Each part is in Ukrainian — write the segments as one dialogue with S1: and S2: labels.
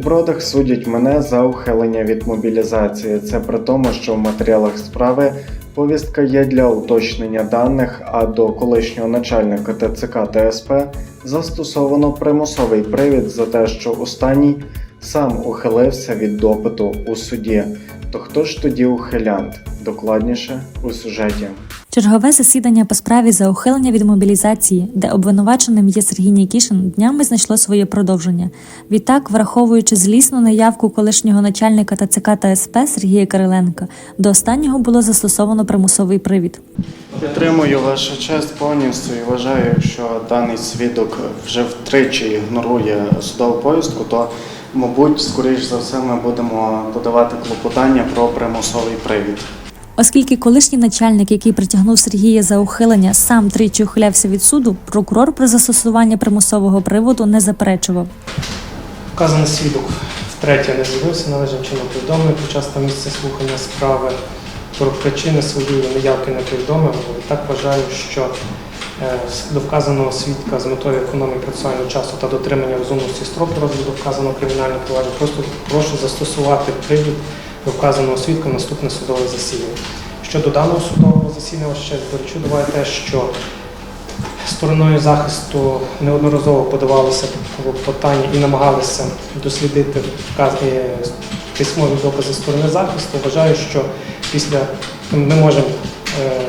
S1: Бродах судять мене за ухилення від мобілізації. Це при тому, що в матеріалах справи повістка є для уточнення даних, а до колишнього начальника ТЦК та СП застосовано примусовий привід за те, що останній сам ухилився від допиту у суді. То хто ж тоді ухилянт? Докладніше у сюжеті.
S2: Чергове засідання по справі за ухилення від мобілізації, де обвинуваченим є Сергій Нікішин, днями знайшло своє продовження. Відтак, враховуючи злісну наявку колишнього начальника ТЦК та СП Сергія Кириленка, до останнього було застосовано примусовий привід.
S1: Підтримую вашу честь повністю і вважаю, якщо даний свідок вже втричі ігнорує судову повістку, то, мабуть, скоріш за все, ми будемо подавати клопотання про примусовий привід.
S2: Оскільки колишній начальник, який притягнув Сергія за ухилення, сам тричі ухилявся від суду, прокурор про застосування примусового приводу не заперечував.
S3: Вказаний свідок втретє не з'явився належним чином повідомлений під час місця слухання справи. Про причини своєї неявки не повідомив. Так вважаю, що е, до вказаного свідка з метою економії процесуального часу та дотримання розумності строку розгляду вказаного кримінального провадження просто прошу застосувати привід вказаного свідка наступне судове засідання. Щодо даного судового засідання, ще до буває те, що стороною захисту неодноразово подавалися питання і намагалися дослідити е, письмові докази сторони захисту. Вважаю, що після ми можемо е,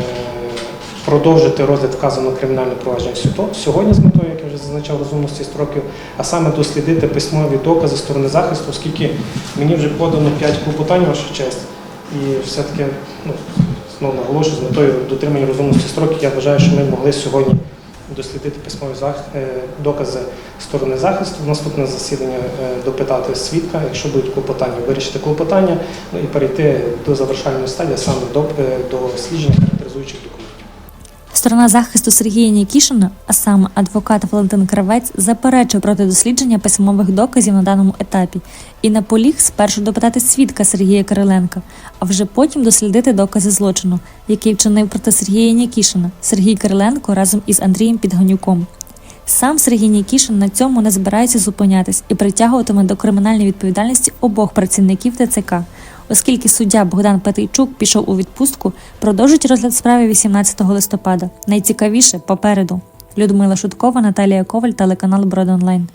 S3: продовжити розгляд вказаного кримінального провадження сьогодні з метою, як я вже зазначав, розумності строків, а саме дослідити письмові докази сторони захисту, оскільки мені вже подано 5 клопотань, ваша честь, і все-таки ну, знову наголошую, з метою дотримання розумності строків, я вважаю, що ми могли сьогодні дослідити письмові е, докази сторони захисту. Наступне засідання е, допитати свідка, якщо будуть клопотання, вирішити клопотання ну, і перейти до завершальної стадії, саме е, до дослідження характеризуючих документів.
S2: Сторона захисту Сергія Нікішина, а саме адвокат Валентин Кравець, заперечив проти дослідження письмових доказів на даному етапі і наполіг спершу допитати свідка Сергія Кириленка, а вже потім дослідити докази злочину, який вчинив проти Сергія Нікішина, Сергій Кириленко разом із Андрієм Підганюком. Сам Сергій Нікішин на цьому не збирається зупинятись і притягуватиме до кримінальної відповідальності обох працівників ТЦК. Оскільки суддя Богдан Петейчук пішов у відпустку, продовжить розгляд справи 18 листопада. Найцікавіше попереду. Людмила Шуткова, Наталія Коваль, телеканал Брод Онлайн.